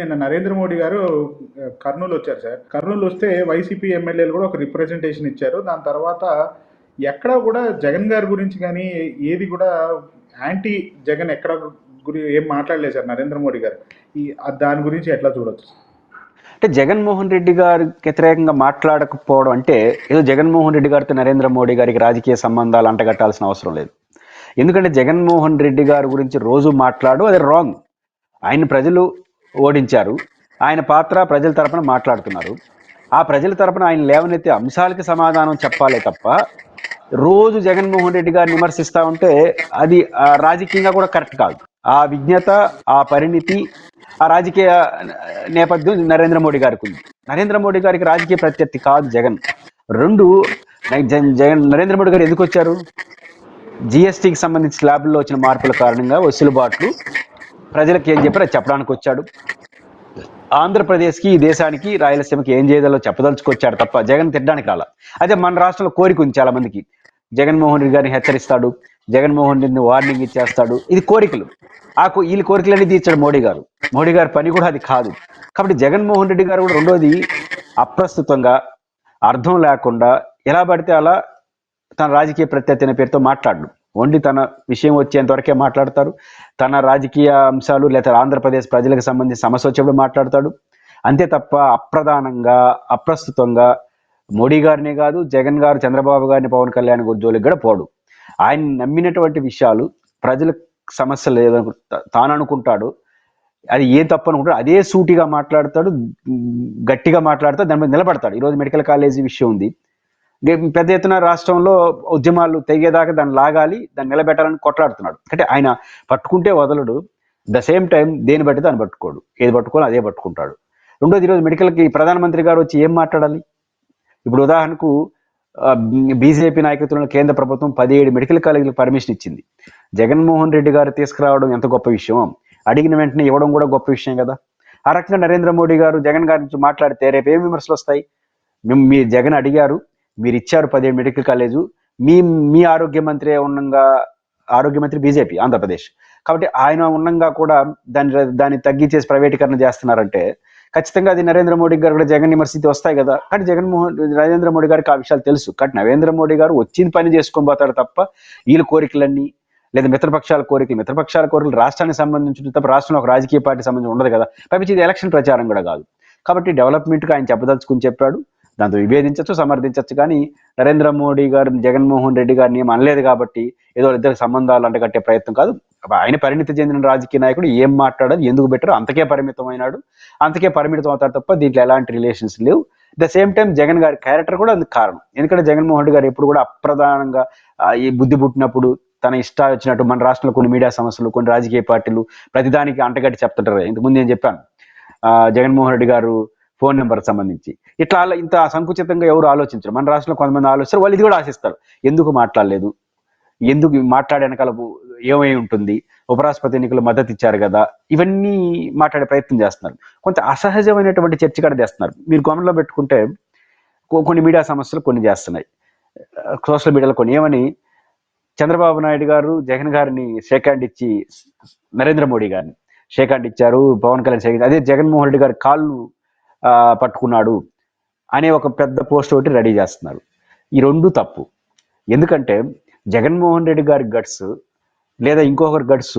నిన్న నరేంద్ర మోడీ గారు కర్నూలు వచ్చారు సార్. కర్నూలు వస్తే వైసీపీ ఎమ్మెల్యేలు కూడా ఒక రిప్రజెంటేషన్ ఇచ్చారు. దాని తర్వాత ఎక్కడా కూడా జగన్ గారి గురించి కానీ ఏది కూడా యాంటీ జగన్ ఎక్కడ గురి ఏం మాట్లాడలేదు సార్ నరేంద్ర మోడీ గారు. ఈ దాని గురించి ఎట్లా చూడొచ్చు అంటే జగన్మోహన్ రెడ్డి గారికి వ్యతిరేకంగా మాట్లాడకపోవడం అంటే ఏదో జగన్మోహన్ రెడ్డి గారితో నరేంద్ర మోడీ గారికి రాజకీయ సంబంధాలు అంటగట్టాల్సిన అవసరం లేదు. ఎందుకంటే జగన్మోహన్ రెడ్డి గారి గురించి రోజు మాట్లాడు అది రాంగ్ ఆయన ప్రజలు ఓడించారు. ఆయన పాత్ర ప్రజల తరపున మాట్లాడుతున్నారు. ఆ ప్రజల తరపున ఆయన లేవనెత్తే అంశాలకి సమాధానం చెప్పాలే తప్ప రోజు జగన్మోహన్ రెడ్డి గారిని విమర్శిస్తా ఉంటే అది ఆ, రాజకీయంగా కూడా కరెక్ట్ కాదు. ఆ విజ్ఞత ఆ పరిణితి ఆ రాజకీయ నేపథ్యం నరేంద్ర మోడీ గారికి ఉంది. నరేంద్ర మోడీ గారికి రాజకీయ ప్రత్యర్థి కాదు జగన్. రెండు జగన్ నరేంద్ర మోడీ గారు ఎందుకు వచ్చారు? జిఎస్టీకి సంబంధించి స్లాబ్లో వచ్చిన మార్పుల కారణంగా వసులుబాట్లు ప్రజలకు ఏం చెప్పారో చెప్పడానికి వచ్చాడు. ఆంధ్రప్రదేశ్కి ఈ దేశానికి రాయలసీమకి ఏం చేయదాలో చెప్పదలుచుకొచ్చాడు తప్ప జగన్ తిట్టడానికి రాల. అదే మన రాష్ట్రంలో కోరిక ఉంది చాలా మందికి. జగన్మోహన్ రెడ్డి గారిని హెచ్చరిస్తాడు జగన్మోహన్ రెడ్డిని వార్నింగ్ ఇచ్చేస్తాడు. ఇది కోరికలు. ఆ కో- వీళ్ళ కోరికలన్నీ తీర్చాడు మోడీ గారు. మోడీ గారి పని కూడా అది కాదు. కాబట్టి జగన్మోహన్ రెడ్డి గారు కూడా రెండోది అప్రస్తుతంగా అర్థం లేకుండా ఎలా పడితే అలా తన రాజకీయ ప్రత్యర్థి అనే పేరుతో మాట్లాడు ఓన్లీ తన విషయం వచ్చేంత వరకే మాట్లాడతారు. తన రాజకీయ అంశాలు లేదా ఆంధ్రప్రదేశ్ ప్రజలకు సంబంధించి సమస్య వచ్చేప్పుడు మాట్లాడతాడు. అంతే తప్ప అప్రధానంగా అప్రస్తుతంగా మోడీ గారినే కాదు జగన్ గారు చంద్రబాబు గారిని పవన్ కళ్యాణ్ జోలికి కూడా పోడు. ఆయన నమ్మినటువంటి విషయాలు ప్రజల సమస్య లేదను తాను అనుకుంటాడు అది ఏ తప్పు అనుకుంటాడు అదే సూటిగా మాట్లాడతాడు గట్టిగా మాట్లాడతాడు దాని మీద నిలబడతాడు. ఈరోజు మెడికల్ కాలేజీ విషయం ఉంది. పెద్ద ఎత్తున రాష్ట్రంలో ఉద్యమాలు తెగేదాకా దాన్ని లాగాలి దాన్ని నిలబెట్టాలని కొట్లాడుతున్నాడు. అంటే ఆయన పట్టుకుంటే వదలడు ద సేమ్ టైం దేని బట్టి దాన్ని పట్టుకోడు. ఏది పట్టుకోవాలి అదే పట్టుకుంటాడు. రెండోది ఈరోజు మెడికల్కి ప్రధానమంత్రి గారు వచ్చి ఏం మాట్లాడాలి? ఇప్పుడు ఉదాహరణకు బీజేపీ నాయకత్వంలో కేంద్ర ప్రభుత్వం పదిహేడు మెడికల్ కాలేజీలకు పర్మిషన్ ఇచ్చింది. జగన్మోహన్ రెడ్డి గారు తీసుకురావడం ఎంత గొప్ప విషయం? అడిగిన వెంటనే ఇవ్వడం కూడా గొప్ప విషయం కదా. ఆ రకంగా నరేంద్ర మోడీ గారు జగన్ గారి నుంచి మాట్లాడితే రేపు ఏం విమర్శలు వస్తాయి? మేము మీ జగన్ అడిగారు మీరు ఇచ్చారు పదిహేడు మెడికల్ కాలేజు మీ మీ ఆరోగ్య మంత్రి ఉన్నంగా ఆరోగ్య మంత్రి బీజేపీ ఆంధ్రప్రదేశ్. కాబట్టి ఆయన ఉన్నంగా కూడా దాన్ని దాన్ని తగ్గించేసి ప్రైవేటీకరణ చేస్తున్నారంటే ఖచ్చితంగా అది నరేంద్ర మోడీ గారు కూడా జగన్ విమర్శించి వస్తాయి కదా. కానీ జగన్మోహన్ నరేంద్ర మోడీ గారికి ఆ విషయాలు తెలుసు. కానీ నరేంద్ర మోడీ గారు వచ్చింది పని చేసుకొని పోతాడు తప్ప వీళ్ళ కోరికలన్నీ లేదా మిత్రపక్షాల కోరికలు మిత్రపక్షాల కోరికలు రాష్ట్రానికి సంబంధించిన తప్ప రాష్ట్రంలో ఒక రాజకీయ పార్టీ సంబంధించి ఉండదు కదా. పైపించి ఇది ఎలక్షన్ ప్రచారం కూడా కాదు. కాబట్టి డెవలప్మెంట్గా ఆయన చెప్పదలుచుకుని చెప్పాడు. దాంతో విభేదించవచ్చు సమర్థించవచ్చు కానీ నరేంద్ర మోడీ గారు జగన్మోహన్ రెడ్డి గారిని అనలేదు కాబట్టి ఏదో ఇద్దరు సంబంధాలు అంటగట్టే ప్రయత్నం కాదు. ఆయన పరిణితి చెందిన రాజకీయ నాయకుడు ఏం మాట్లాడాలి ఎందుకు పెట్టారు అంతకే పరిమితం అయినాడు. అంతకే పరిమితం అవుతారు తప్ప దీంట్లో ఎలాంటి రిలేషన్స్ లేవు. ద సేమ్ టైం జగన్ గారి క్యారెక్టర్ కూడా అందుకు కారణం. ఎందుకంటే జగన్మోహన్ రెడ్డి గారు ఎప్పుడు కూడా అప్రధానంగా ఈ బుద్ధి పుట్టినప్పుడు తన ఇష్టాలు వచ్చినట్టు మన రాష్ట్రంలో కొన్ని మీడియా సమస్యలు కొన్ని రాజకీయ పార్టీలు ప్రతిదానికి అంటగట్టి చెప్తుంటారు ఇంతకుముందు నేను చెప్పాను. ఆ, జగన్మోహన్ రెడ్డి గారు ఫోన్ నెంబర్ సంబంధించి. ఇట్లా అలా ఇంత సంకుచితంగా ఎవరు ఆలోచించరు. మన రాష్ట్రంలో కొంతమంది ఆలోచిస్తారు. వాళ్ళు ఇది కూడా ఆశిస్తారు. ఎందుకు మాట్లాడలేదు? ఎందుకు మాట్లాడే వెనకాల ఏమై ఉంటుంది? ఉపరాష్ట్రపతి ఎన్నికలు మద్దతు ఇచ్చారు కదా? ఇవన్నీ మాట్లాడే ప్రయత్నం చేస్తున్నారు. కొంత అసహజమైనటువంటి చర్చ కూడా చేస్తున్నారు. మీరు గమనంలో పెట్టుకుంటే కొన్ని మీడియా సమస్యలు కొన్ని చేస్తున్నాయి. సోషల్ మీడియాలో కొన్ని. ఏమని? చంద్రబాబు నాయుడు గారు జగన్ గారిని షేక్ హ్యాండ్ ఇచ్చి నరేంద్ర మోడీ గారిని షేక్ హ్యాండ్ ఇచ్చారు. పవన్ కళ్యాణ్ షేక్ అదే జగన్మోహన్ రెడ్డి గారి కాళ్ళు పట్టుకున్నాడు అనే ఒక పెద్ద పోస్ట్ ఒకటి రెడీ చేస్తున్నారు ఈ రెండు తప్పు. ఎందుకంటే జగన్మోహన్ రెడ్డి గారి గట్స్ లేదా ఇంకొకరి గట్స్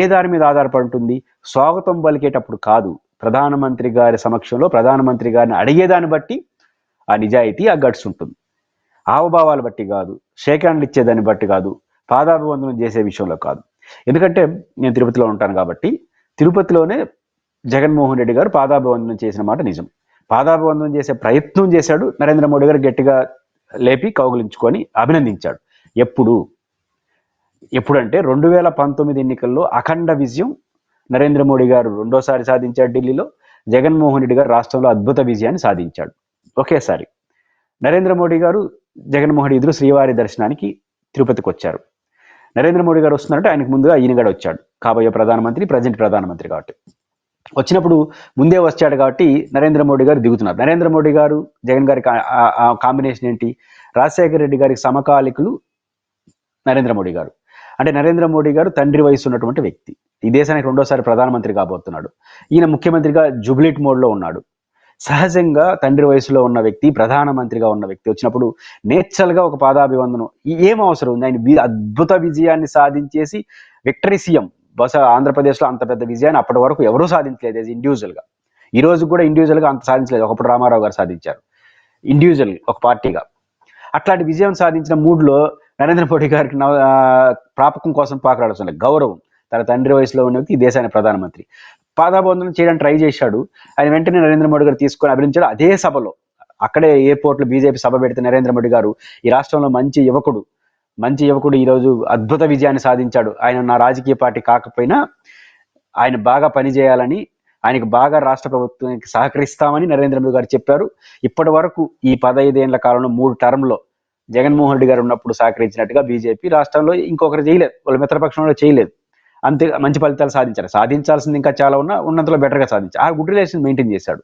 ఏ దాని మీద ఆధారపడి ఉంటుంది? స్వాగతం పలికేటప్పుడు కాదు. ప్రధానమంత్రి గారి సమక్షంలో ప్రధానమంత్రి గారిని అడిగేదాన్ని బట్టి ఆ నిజాయితీ ఆ గట్స్ ఉంటుంది. హావభావాల బట్టి కాదు. షేక్ హ్యాండ్లు ఇచ్చేదాన్ని బట్టి కాదు. పాదాభివందనం చేసే విషయంలో కాదు. ఎందుకంటే నేను తిరుపతిలో ఉంటాను కాబట్టి తిరుపతిలోనే జగన్మోహన్ రెడ్డి గారు పాదాభివందనం చేసిన మాట నిజం. పాదాభివందనం చేసే ప్రయత్నం చేశాడు. నరేంద్ర మోడీ గారు గట్టిగా లేపి కౌగులించుకొని అభినందించాడు. ఎప్పుడు? ఎప్పుడంటే రెండు వేల పంతొమ్మిది ఎన్నికల్లో అఖండ విజయం నరేంద్ర మోడీ గారు రెండోసారి సాధించాడు ఢిల్లీలో. జగన్మోహన్ రెడ్డి గారు రాష్ట్రంలో అద్భుత విజయాన్ని సాధించాడు. ఒకేసారి నరేంద్ర మోడీ గారు జగన్మోహన్ ఇద్దరు శ్రీవారి దర్శనానికి తిరుపతికి వచ్చారు. నరేంద్ర మోడీ గారు వస్తున్నారంటే ఆయనకు ముందుగా ఈయన కూడా వచ్చాడు. కాబోయే ప్రధానమంత్రి ప్రజెంట్ ప్రధానమంత్రి కాబట్టి. వచ్చినప్పుడు ముందే వచ్చాడు కాబట్టి నరేంద్ర మోడీ గారు దిగుతున్నారు. నరేంద్ర మోడీ గారు జగన్ గారి కాంబినేషన్ ఏంటి? రాజశేఖర రెడ్డి గారికి సమకాలికులు నరేంద్ర మోడీ గారు. అంటే నరేంద్ర మోడీ గారు తండ్రి వయసు ఉన్నటువంటి వ్యక్తి. ఈ దేశానికి రెండోసారి ప్రధానమంత్రి కాబోతున్నాడు. ఈయన ముఖ్యమంత్రిగా జుబిలిట్ మోడ్లో ఉన్నాడు. సహజంగా తండ్రి వయసులో ఉన్న వ్యక్తి ప్రధానమంత్రిగా ఉన్న వ్యక్తి వచ్చినప్పుడు నేచురల్గా ఒక పాదాభివందనం. ఏం అవసరం ఉంది? ఆయన అద్భుత విజయాన్ని సాధించేసి విక్టరీ సీఎం బహుశా ఆంధ్రప్రదేశ్లో అంత పెద్ద విజయాన్ని అప్పటి వరకు ఎవరూ సాధించలేదు యాజ్ ఇండివిజువల్గా ఈ రోజు కూడా ఇండివిజువల్గా అంత సాధించలేదు. ఒకప్పుడు రామారావు గారు సాధించారు. ఇండివిజువల్ ఒక పార్టీగా. అట్లాంటి విజయం సాధించిన మూడ్లో నరేంద్ర మోడీ గారికి నవ- ప్రాపకం కోసం పాకరాడుతున్న గౌరవం. తన తండ్రి వయసులో ఉన్న వ్యక్తి ఈ దేశానికి ప్రధానమంత్రి. పాదాబంధనం చేయడానికి ట్రై చేశాడు. ఆయన వెంటనే నరేంద్ర మోడీ గారు తీసుకొని అభినందించాడు. అదే సభలో అక్కడే ఎయిర్పోర్ట్లో బీజేపీ సభ పెడితే నరేంద్ర మోడీ గారు ఈ రాష్ట్రంలో మంచి యువకుడు. మంచి యువకుడు ఈరోజు అద్భుత విజయాన్ని సాధించాడు. ఆయన నా రాజకీయ పార్టీ కాకపోయినా ఆయన బాగా పనిచేయాలని ఆయనకు బాగా రాష్ట్ర ప్రభుత్వానికి సహకరిస్తామని నరేంద్ర మోదీ గారు చెప్పారు. ఇప్పటి వరకు ఈ పదహైదేళ్ళ కాలంలో మూడు టర్మ్లో జగన్మోహన్ రెడ్డి గారు ఉన్నప్పుడు సహకరించినట్టుగా బీజేపీ రాష్ట్రంలో ఇంకొకరు చేయలేదు. వాళ్ళ మిత్రపక్షంలో చేయలేదు. అంతే మంచి ఫలితాలు సాధించారు. సాధించాల్సింది ఇంకా చాలా ఉన్నా ఉన్నంతలో బెటర్గా సాధించారు ఆ గుడ్ రిలేషన్ మెయింటైన్ చేశాడు.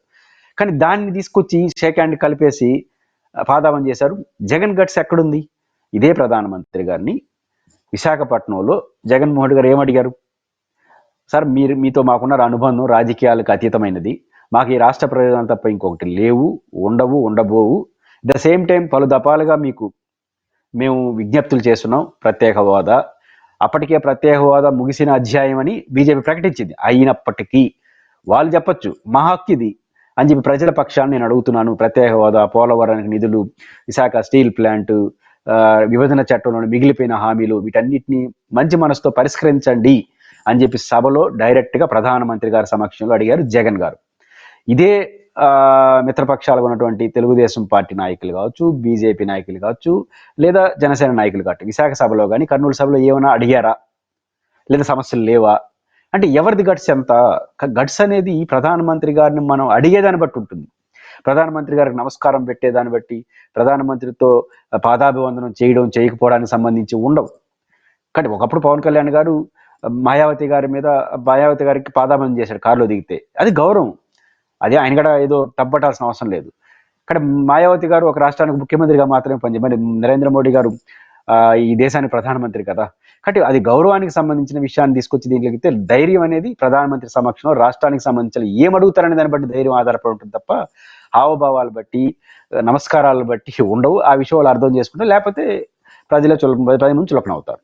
కానీ దాన్ని తీసుకొచ్చి షేక్ హ్యాండ్ కలిపేసి పాదాపం పాదావం చేశారు. జగన్ గట్స్ ఎక్కడుంది? ఇదే ప్రధానమంత్రి గారిని విశాఖపట్నంలో జగన్మోహన్ గారు ఏమడిగారు? సార్ మీరు మీతో మాకున్న అనుబంధం రాజకీయాలకు అతీతమైనది. మాకు ఈ రాష్ట్ర ప్రయోజనాలు తప్ప ఇంకొకటి లేవు ఉండవు ఉండబోవు. ద సేమ్ టైం పలు దఫాలుగా మీకు మేము విజ్ఞప్తులు చేస్తున్నాం ప్రత్యేక హోదా అప్పటికే ప్రత్యేక హోదా ముగిసిన అధ్యాయం అని బీజేపీ ప్రకటించింది. అయినప్పటికీ వాళ్ళు చెప్పచ్చు మా హక్కు ఇది అని చెప్పి ప్రజల పక్షాన్ని నేను అడుగుతున్నాను. ప్రత్యేక హోదా పోలవరానికి నిధులు విశాఖ స్టీల్ ప్లాంటు విభజన చట్టంలోని మిగిలిపోయిన హామీలు వీటన్నిటిని మంచి మనసుతో పరిష్కరించండి అని చెప్పి సభలో డైరెక్ట్గా ప్రధానమంత్రి గారి సమక్షంలో అడిగారు జగన్ గారు. ఇదే ఆ, మిత్రపక్షాలుగా ఉన్నటువంటి తెలుగుదేశం పార్టీ నాయకులు కావచ్చు బీజేపీ నాయకులు కావచ్చు లేదా జనసేన నాయకులు కావచ్చు విశాఖ సభలో కానీ కర్నూలు సభలో ఏమైనా అడిగారా? లేదా సమస్యలు లేవా? అంటే ఎవరిది గట్స్ ఎంత? గట్స్ అనేది ప్రధానమంత్రి గారిని మనం అడిగేదాన్ని బట్టి ఉంటుంది. ప్రధానమంత్రి గారికి నమస్కారం పెట్టేదాన్ని బట్టి ప్రధానమంత్రితో పాదాభివందనం చేయడం చేయకపోవడానికి సంబంధించి ఉండవు. కానీ ఒకప్పుడు పవన్ కళ్యాణ్ గారు మాయావతి గారి మీద మాయావతి గారికి పాదాభివందనం చేశాడు కారులో దిగితే. అది గౌరవం. అది ఆయన కూడా ఏదో తప్పటాల్సిన అవసరం లేదు. కానీ మాయావతి గారు ఒక రాష్ట్రానికి ముఖ్యమంత్రిగా మాత్రమే పనిచేయ మరి నరేంద్ర మోడీ గారు ఈ దేశానికి ప్రధానమంత్రి కదా. కాబట్టి అది గౌరవానికి సంబంధించిన విషయాన్ని తీసుకొచ్చి దీనికి ధైర్యం అనేది ప్రధానమంత్రి సమక్షంలో రాష్ట్రానికి సంబంధించిన ఏం అడుగుతారనే దాన్ని బట్టి ధైర్యం ఆధారపడి ఉంటుంది తప్ప హావభావాలు బట్టి నమస్కారాలు బట్టి ఉండవు. ఆ విషయం వాళ్ళు అర్థం చేసుకుంటే లేకపోతే ప్రజల చులకన ప్రజల నుంచి చులకన అవుతారు.